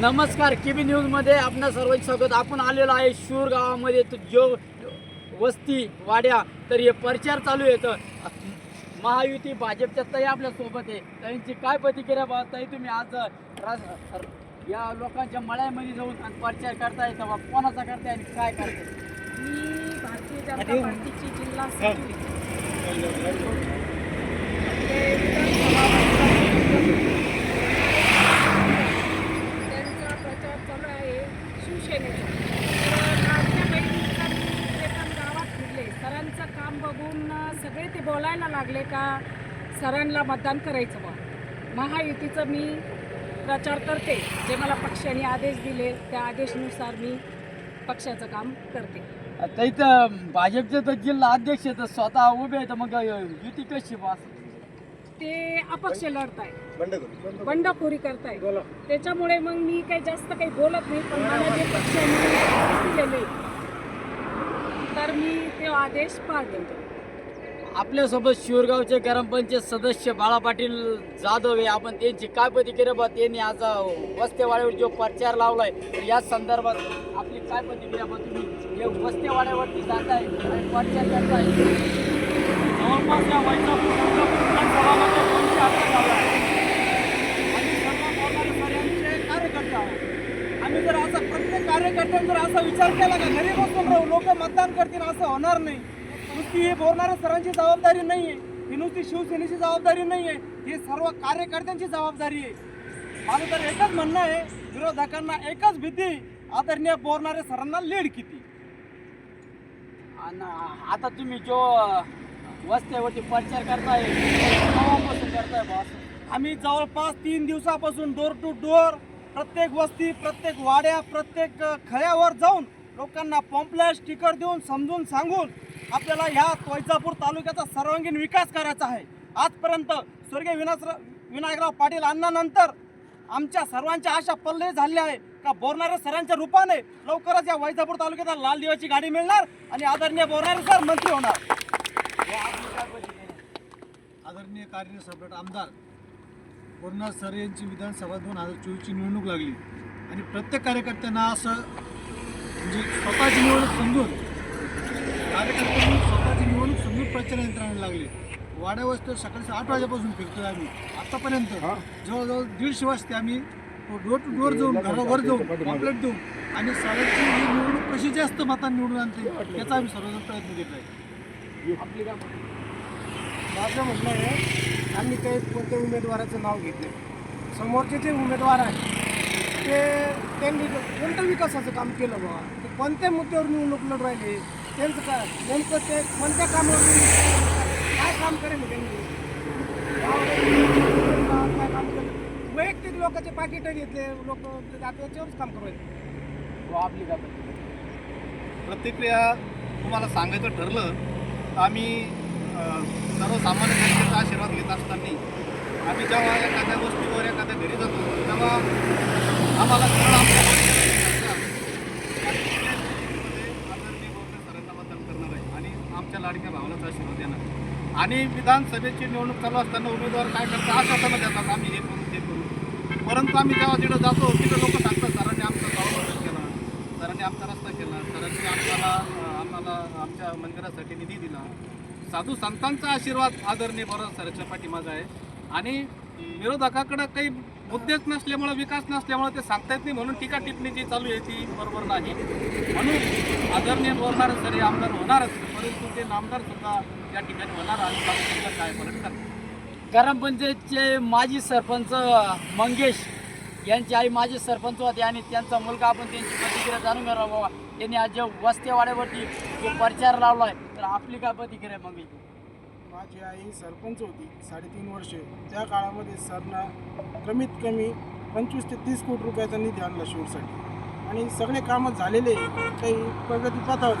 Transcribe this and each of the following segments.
नमस्कार केबी न्यूजमध्ये आपणा सर्वांचे स्वागत. आपण आलेलो आहे शूर गावामध्ये. तो जो वस्ती वाड्या तर हे प्रचार चालू आहे. तर महायुती भाजपच्या तई आपल्यासोबत आहे. त्यांची काय प्रतिक्रिया बा ताई तुम्ही आज राज- या लोकांच्या मळ्यामध्ये जाऊन आणि प्रचार करताय तेव्हा कोणाचा करताय आणि काय करताय? मी भारतीय जनता पार्टीची जिल्हा सचिव ते विधानसभा त्यांचा प्रचार चालू आहे शिवसेनेचा तर लाडक्या बहिणीचा मी जे पण गावात फिरले सरांचं अं, सगळे ते बोलायला लागले का सरांना मतदान करायचं बा. महायुतीचं मी प्रचार करते जे मला पक्षाने आदेश दिले त्या आदेशनुसार मी पक्षाचं काम करते. आता इथं भाजपचे तर जिल्हा अध्यक्ष तर स्वतः उभे आहेत मग युती कशी बा? ते अपक्ष लढताय. बंडखोरी. करताय. त्याच्यामुळे मग मी काही जास्त काही बोलत नाही पण मला जे पक्षाने आदेश दिलेले तर मी ते आदेश पाळते. आपल्यासोबत शिवरगावचे ग्रामपंचायत सदस्य बाळा पाटील जाधव आहे. आपण त्यांची काय प्रतिक्रिया बा त्यांनी आज वस्तेवाड्यावर जो प्रचार लावलाय या संदर्भात आपली काय प्रतिक्रिया बा तुम्ही हे वस्तेवाड्यावरती जाताय आणि प्रचार करताय जवळपास या वैजापूर लावला आम्ही जर असा प्रत्येक कार्यकर्त्यांनी जर असा विचार केला का घरी बसून राहू लोक मतदान करतील असं होणार नाही. नुसती ही बोलणाऱ्या सरांची जबाबदारी नाही आहे ही नुसती शिवसेनेची जबाबदारी नाही आहे ही सर्व कार्यकर्त्यांची जबाबदारी आहे. माझं तर एकच म्हणणं आहे विरोधकांना एकच भीती आदरणीय बोलणारे सरांना लीड किती? आणि आता तुम्ही जो वस्त्यावरती प्रचार करताय केव्हापासून करताय बा असं आम्ही जवळपास तीन दिवसापासून डोर टू डोर प्रत्येक वस्ती प्रत्येक वाड्या प्रत्येक खळ्यावर जाऊन लोकांना पॉम्पलेट स्टिकर देऊन समजून सांगून आपल्याला ह्या वैजापूर तालुक्याचा सर्वांगीण विकास करायचा आहे. आजपर्यंत स्वर्गीय विनास विनायकराव पाटील अण्णानंतर आमच्या सर्वांच्या आशा पल्ले झाल्या आहे. का बोरणारे सरांच्या रूपाने लवकरच या वैजापूर तालुक्याला लाल दिवाची गाडी मिळणार आणि आदरणीय बोरणारे सर मंत्री होणार. आदरणीय कार्य सम्राट आमदार बोरणार सर यांची विधानसभा दोन हजार चोवीसची निवडणूक लागली. आणि प्रत्येक कार्यकर्त्यांना असं म्हणजे स्वतःची निवडणूक समजून कार्यकर्त्यांनी स्वतःची निवडणूक समजून प्रचार यंत्रणा लागली. वाड्या वस्तीवर सकाळी आठ वाजेपासून फिरतोय आम्ही. आतापर्यंत जवळजवळ दीडशे वाजते आम्ही डोर टू डोर जाऊन घरावर जाऊन कॉम्प्लेट देऊन आणि सरांची ही निवडणूक कशी जास्त मतांनी निवडून आणते याचा आम्ही सर्वजण प्रयत्न घेत आहे माझं म्हणणं आहे आम्ही काही कोणत्या उमेदवाराचं नाव घेतले समोरचे जे उमेदवार आहेत ते त्यांनी कोणत्या विकासाचं काम केलं बा ते कोणत्या मुद्द्यावर निवडणूक लढ राहिले? त्यांचं काय नेमकं ते कोणत्या कामावर काय काम करेल त्यांनी काय काम केलं वैयक्तिक लोकांचे पाकिटं घेतले लोक त्याच्यावरच काम करू आपली जात प्रतिक्रिया? तुम्हाला सांगायचं ठरलं तर आम्ही सर्वसामान्य जनतेचा आशीर्वाद घेत असताना आम्ही जेव्हा एखाद्या गोष्टीवर एखाद्या घरी जातो तेव्हा आम्हाला सरळ आमच्या मनात येतं आणि त्या गोष्टीमध्ये आदरणीय बोरकर सरांना मतदान करणार आहे आणि आमच्या आशीर्वाद देणार. आणि विधानसभेची निवडणूक चालू असताना उमेदवार काय करतात आश्वासनं देतात. आम्ही हे करू ते करू. परंतु आम्ही जेव्हा तिथं जातो तिथं लोक सांगतात सरांनी आमचा गाव केला सरांनी आमचा रस्ता केला सरांनी आम्हाला आम्हाला आमच्या मंदिरासाठी निधी दिला. साधू संतांचा आशीर्वाद आदरणीय बरोबर सरांच्या पाठीमागा आहे. आणि विरोधकाकडं काही मुद्देच नसल्यामुळं विकास नसल्यामुळं ते सांगता येत नाही. म्हणून टीका टिप्पणी जी चालू आहे ती बरोबर नाही. म्हणून आदरणीय बोलणार सर आमदार होणारच परंतु ते नामदार सुद्धा या ठिकाणी होणार आणि काय फरक करणार ग्रामपंचायतचे माजी सरपंच मंगेश यांची आई माजी सरपंच होते आणि त्यांचा मुलगा आपण त्यांची प्रतिक्रिया जाणून घेणार बाबा त्यांनी आज जे वस्तेवाड्यावरती जो प्रचार लावला आहे तर आपली काय प्रतिक्रिया मग माझी आई सरपंच होती साडेतीन वर्षे. त्या काळामध्ये सरना कमीत कमी पंचवीस ते तीस कोटी रुपयाचा निधी आणला शिवसाठी. आणि सगळे कामं झालेले काही प्रगती पथावर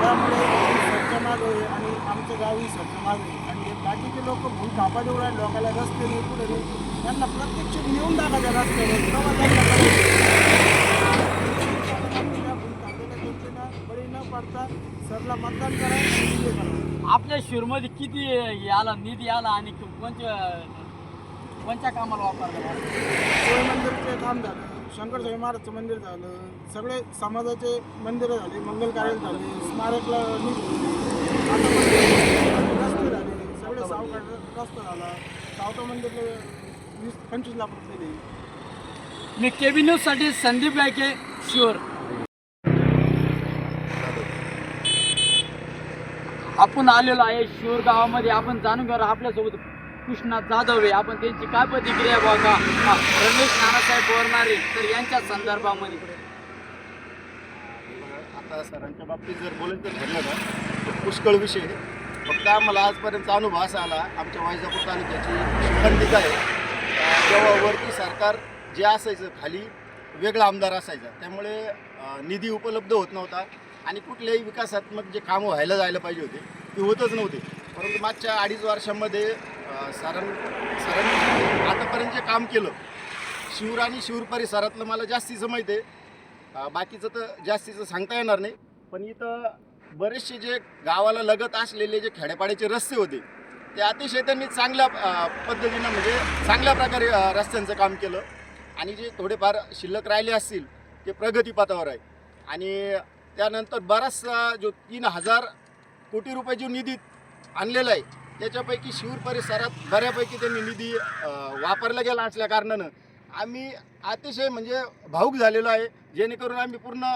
त्यामुळे सरच्या मागे आणि आमचं गावही सरच्या मागे आणि बाकीचे लोक भूल कापा देऊन लोकांना रस्ते नाही पुढे त्यांना प्रत्यक्ष नेऊन टाकायच्या रस्त्यावर तेव्हा त्यांना कळेल. त्या भूल कापलेल्या जनतेला बळी न पडता सरला मतदान करा आणि विजय शिरमध्ये किती आला निधी आला आणि कोणत्या कोणत्या कामाला वापरला? शिव मंदिरचे काम झालं. शंकर साई महाराजचं मंदिर झालं. सगळे समाजाचे मंदिरं झाले मंगल कार्य झाले स्मारकला निधी आता मंदिर, रस्ते झाले. सगळे सावकाळ रस्ता झाला. सावता मंदिरला वीस पंचवीस लाख रुपये दिले. मी केबी न्यूजसाठी संदीप गायके शुअर आपण आलेलो आहे शिवर गावामध्ये. आपण जाणून घेऊ आपल्यासोबत कृष्णा जाधव आहे. आपण त्यांची काय प्रतिक्रिया बघा. रमेश नानासाहेब बोरणारे तर यांच्या संदर्भामध्ये. आता सरांच्या बाबतीत जर बोलायचं तर ठरलं ना तर पुष्कळ विषय फक्त आम्हाला आजपर्यंत अनुभव असा आला आमच्या वायजापूर तालुक्याची खंडिका आहे. तेव्हा वरती सरकार जे असायचं खाली वेगळा आमदार असायचा. त्यामुळे निधी उपलब्ध होत नव्हता. आणि कुठल्याही विकासात्मक जे कामं व्हायला जायला पाहिजे होते ते होतच नव्हते. परंतु मागच्या अडीच वर्षांमध्ये अं, सरां सरांनी आतापर्यंत जे काम केलं शिवर आणि शिवर परिसरातलं मला जास्तीचं माहिती आहे. बाकीचं तर जास्तीचं सांगता येणार नाही. पण इथं बरेचसे जे गावाला लगत असलेले जे खेड्यापाड्याचे रस्ते होते ते अतिशय त्यांनी चांगल्या पद्धतीनं म्हणजे चांगल्या प्रकारे रस्त्यांचं काम केलं. आणि जे थोडेफार शिल्लक राहिले असतील ते प्रगतीपथावर आहे. आणि त्यानंतर बराचसा जो तीन हजार कोटी रुपये जो निधी आणलेला आहे त्याच्यापैकी शिवर परिसरात बऱ्यापैकी त्यांनी निधी वापरला गेला असल्या कारणानं आम्ही अतिशय म्हणजे भाऊक झालेलो आहे. जेणेकरून आम्ही पूर्ण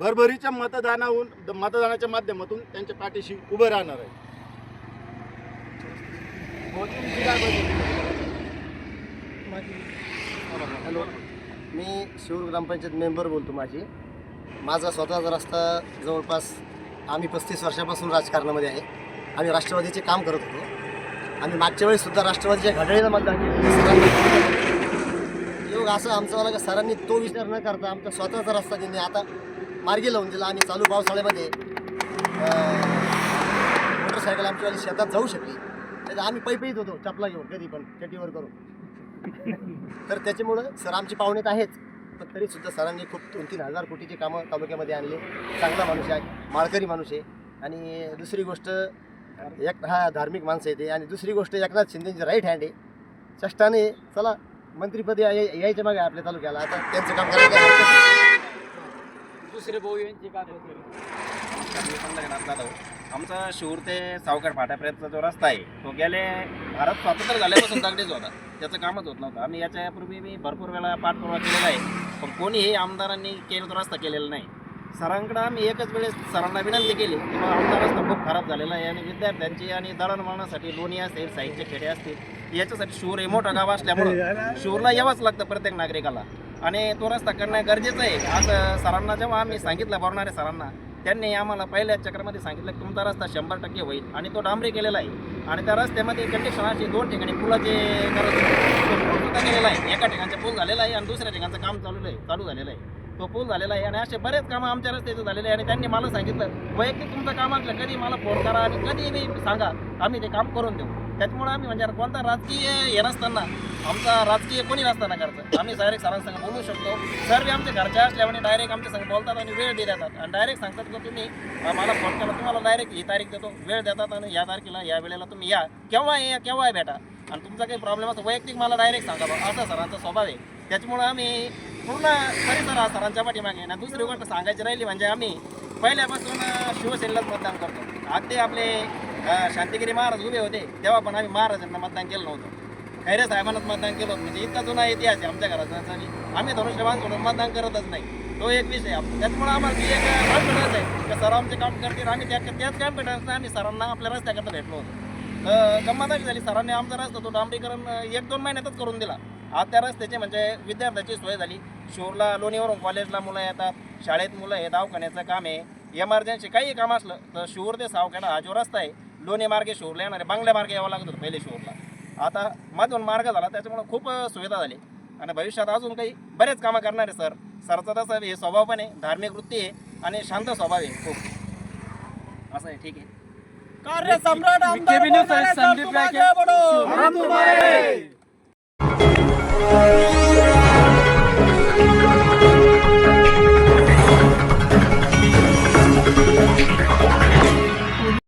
भरभरीच्या मतदानाहून द- मतदानाच्या माध्यमातून त्यांच्या पाठीशी उभं राहणार आहे. हॅलो. मी शिवूर ग्रामपंचायत मेंबर बोलतो माझी माझा स्वतःचा रस्ता जवळपास आम्ही पस्तीस वर्षापासून राजकारणामध्ये आहे. आम्ही राष्ट्रवादीचे काम करत होतो. आम्ही मागच्या वेळेस सुद्धा राष्ट्रवादीच्या घड्याळीला मतदान केलं योग असं आमचं मला का सरांनी तो विचार न करता आमचा स्वतःचा रस्ता त्यांनी आता मार्गी लावून दिला आम्ही चालू पावसाळ्यामध्ये मोटरसायकल आमच्यावाली शेतात जाऊ शकली. नाही तर आम्ही पैपईत होतो चपला घेऊन कधी पण चटीवर करून. तर त्याच्यामुळं सर आमची पाहुणे तर आहेच. पण तरीसुद्धा सरांनी खूप दोन तीन हजार कोटीचे कामं तालुक्यामध्ये आणले. चांगला माणूस आहे माळकरी माणूस आहे. आणि दुसरी गोष्ट एक हा धार्मिक माणसं येते आणि दुसरी गोष्ट एकनाथ शिंदेची राईट हँड आहे. चष्टाने चला मंत्रीपदी यायच्या मागे आपल्या तालुक्याला. आता त्यांचं काम करायचं दुसरे भाऊ जाधव आमचा शिवूर ते सावकार फाट्यापर्यंतचा जो रस्ता आहे तो गेले भारत स्वातंत्र्य झाल्यापासून चांगलेच होता. त्याचं कामच होत नव्हतं. आम्ही याच्यापूर्वी मी भरपूर वेळा पाठपुरावा केलेला आहे. पण कोणीही आमदारांनी केलं तो रस्ता केलेला नाही. सरांकडं आम्ही एकच वेळेस सरांना विनंती केली की बा आमचा रस्ता खूप खराब झालेला आहे आणि विद्यार्थ्यांची आणि दळणवळणासाठी लोणी असेल साईडचे खेडे असतील याच्यासाठी शूर हे मोठं गाव असल्यामुळं शूरला यावंच लागतं प्रत्येक नागरिकाला. आणि तो रस्ता करणं गरजेचं आहे. असं सरांना जेव्हा आम्ही सांगितलं भरणारे सरांना त्यांनी आम्हाला पहिल्या चक्रामध्ये सांगितलं की तुमचा रस्ता शंभर टक्के होईल आणि तो डांबरी केलेला आहे. आणि त्या रस्त्यामध्ये कंडिशन अशी दोन ठिकाणी पुलाचे गरज केलेला आहे. एका ठिकाणचा पूल झालेला आहे आणि दुसऱ्या ठिकाणचं काम चालू आहे चालू झालेलं आहे. तो पूल झालेला आहे आणि असे बरेच कामं आमच्या रस्त्याचे झालेले आहे आणि त्यांनी मला सांगितलं वैयक्तिक तुमचं काम असलं कधी मला फोन करा आणि कधी सांगा आम्ही ते काम करून देऊ. त्याच्यामुळे आम्ही म्हणजे कोणता राजकीय हे नसताना आमचा राजकीय कोणी नसताना करतं आम्ही डायरेक्ट सरांसंग बोलू शकतो. सर बी आमच्या घरच्या असल्यामुळे डायरेक्ट आमच्या संग बोलतात आणि वेळ दे देतात आणि डायरेक्ट सांगतात की तुम्ही मला फोन केला तुम्हाला डायरेक्ट ही तारीख देतो वेळ देतात आणि या तारखेला या वेळेला तुम्ही या. केव्हा या केव्हा आहे भेटा आणि तुमचा काही प्रॉब्लेम असतो वैयक्तिक मला डायरेक्ट सांगा बा. असा सरांचा स्वभाव आहे. त्याच्यामुळं आम्ही पूर्ण परिसर हा सरांच्या पाठीमागे आणि दुसरी गोष्ट सांगायची राहिली म्हणजे आम्ही पहिल्यापासून शिवसेनेलाच मतदान करतो. अगदी आपले अं, शांतिगिरी महाराज उभे होते. तेव्हा पण आम्ही महाराजांना मतदान केलं नव्हतं. खैरे साहेबांनाच मतदान केलं होतं. म्हणजे इतका जुना इतिहास आहे आमच्या घराचा. आम्ही धनुष्यबाण सोडून मतदान करतच नाही. तो एक विषय आहे. आम्हाला ती एक कॉन्फिडन्स आहे. की सर आमचे काम करतील आणि त्या त्याच कॉन्फिडन्स आम्ही सरांना आपल्या रस्त्याकरता भेटलो होतो. तर गंमत अशी झाली. सरांनी आमचा रस्ता तो डांबरीकरण एक दोन महिन्यातच करून दिला. आज त्या रस्त्याची म्हणजे विद्यार्थ्याची सोय झाली. शोरला लोणीवरून कॉलेजला मुलं येतात. शाळेत मुलं आहे दवाखान्याचं काम आहे. इमर्जन्सी काही काम असलं तर शूर ते सावखेडा हा जो रस्ता आहे लोणी मार्गे शिवरला येणार आहे बांगल्या मार्गे यावं लागत होतं पहिले शिवरला आता मधून मार्ग झाला त्याच्यामुळे खूप सुविधा झाली. आणि भविष्यात अजून काही बरेच कामं करणार आहे सर. सरचा तसं हे स्वभाव पण आहे धार्मिक वृत्ती आहे आणि शांत स्वभाव आहे. खूप. असं आहे ठीक आहे. कार्य सम्राट आमदार संदीप